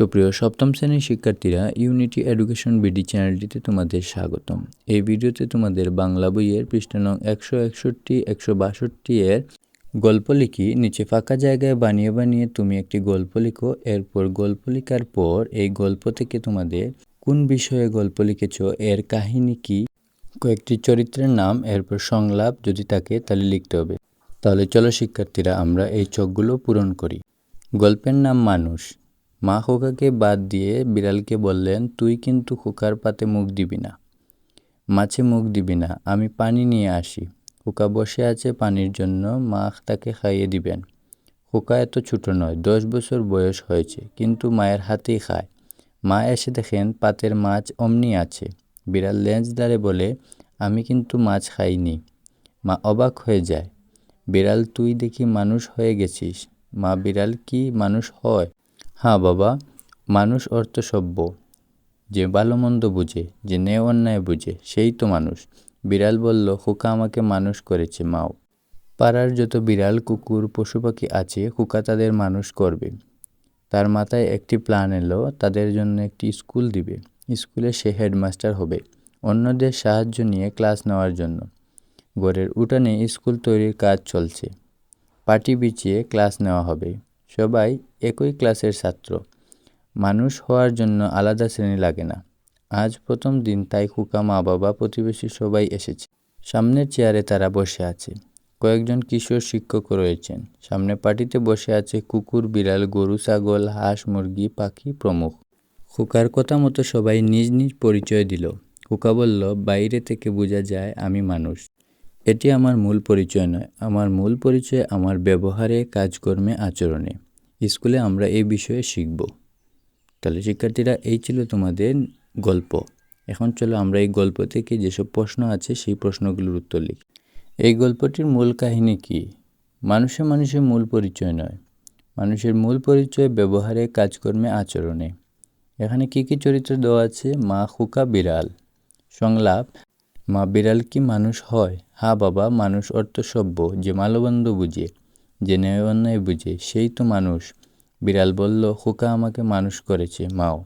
সুপ্রিয়, সপ্তম শ্রেণির শিক্ষার্থীরা ইউনিটি এডুকেশন বিডি চ্যানেলটিতে তোমাদের স্বাগতম। এই ভিডিওতে তোমাদের বাংলা বইয়ের পৃষ্ঠা নং একশো একষট্টি, একশো বাষট্টি এর গল্প লিখি। নিচে ফাঁকা জায়গায় বানিয়ে বানিয়ে তুমি একটি গল্প লিখো, এরপর গল্প লেখার পর এই গল্প থেকে তোমাদের কোন বিষয়ে গল্প লিখেছ, এর কাহিনী কি, কয়েকটি চরিত্রের নাম, এরপর সংলাপ যদি থাকে তাহলে লিখতে হবে। তাহলে চলো শিক্ষার্থীরা, আমরা এই চোখগুলো পূরণ করি। গল্পের নাম মানুষ। মা খোকাকে বাদ দিয়ে বিড়ালকে বললেন, তুই কিন্তু খোকার পাতে মুখ দিবি না, মাছে মুখ দিবি না, আমি পানি নিয়ে আসি। খোকা বসে আছে পানির জন্য, মা তাকে খাইয়ে দিবেন। খোকা এত ছোটো নয়, দশ বছর বয়স হয়েছে, কিন্তু মায়ের হাতেই খায়। মা এসে দেখেন পাতের মাছ অমনি আছে। বিড়াল লেঞ্চ দাঁড়ে বলে, আমি কিন্তু মাছ খাইনি। মা অবাক হয়ে যায়, বিড়াল, তুই দেখি মানুষ হয়ে গেছিস? মা, বিড়াল কি মানুষ হয়? হ্যাঁ বাবা, মানুষ অর্থ সভ্য। যে ভালো মন্দ বুঝে, যে নে অন্যায় বুঝে, সেই তো মানুষ। বিড়াল বলল, খোকা আমাকে মানুষ করেছে, মাও। পাড়ার যত বিড়াল, কুকুর, পশু পাখি আছে, খোকা তাদের মানুষ করবে। তার মাথায় একটি প্ল্যান এলো, তাদের জন্য একটি স্কুল দিবে। স্কুলে সে হেডমাস্টার হবে, অন্যদের সাহায্য নিয়ে ক্লাস নেওয়ার জন্য। ঘরের উঠানে স্কুল তৈরির কাজ চলছে। পাটি বিছিয়ে ক্লাস নেওয়া হবে। সবাই একই ক্লাসের ছাত্র। মানুষ হওয়ার জন্য আলাদা শ্রেণি লাগে না। আজ প্রথম দিন তাই খুকা মা বাবা প্রতিবেশী সবাই এসেছে। সামনের চেয়ারে তারা বসে আছে। কয়েকজন কিশোর শিক্ষক রয়েছেন। সামনে পাটিতে বসে আছে কুকুর, বিড়াল, গরু, ছাগল, হাঁস, মুরগি, পাখি প্রমুখ। খোকার কথা মতো সবাই নিজ নিজ পরিচয় দিল। খোকা বলল, বাইরে থেকে বোঝা যায় আমি মানুষ। এটি আমার মূল পরিচয় নয়। আমার মূল পরিচয় আমার ব্যবহারে, কাজকর্মে, আচরণে। স্কুলে আমরা এই বিষয়ে শিখব। তাহলে শিক্ষার্থীরা, এই ছিল তোমাদের গল্প। এখন চলো আমরা এই গল্প থেকে যেসব প্রশ্ন আছে, সেই প্রশ্নগুলোর উত্তর লিখি। এই গল্পটির মূল কাহিনী কি? মানুষে মানুষের মূল পরিচয় নয়। মানুষের মূল পরিচয় ব্যবহারে, কাজকর্মে, আচরণে। এখানে কি কি চরিত্র দেওয়া আছে? মা খুকা বিড়াল। সংলাপ, মা বিড়াল কি মানুষ হয়? হা বাবা, মানুষ অর্থ সভ্য, যে মালবন্ধ বুঝে, যে ন্যায় অন্যায় বুঝে, সেই তো মানুষ। বিড়াল বলল, খোকা আমাকে মানুষ করেছে, মাও।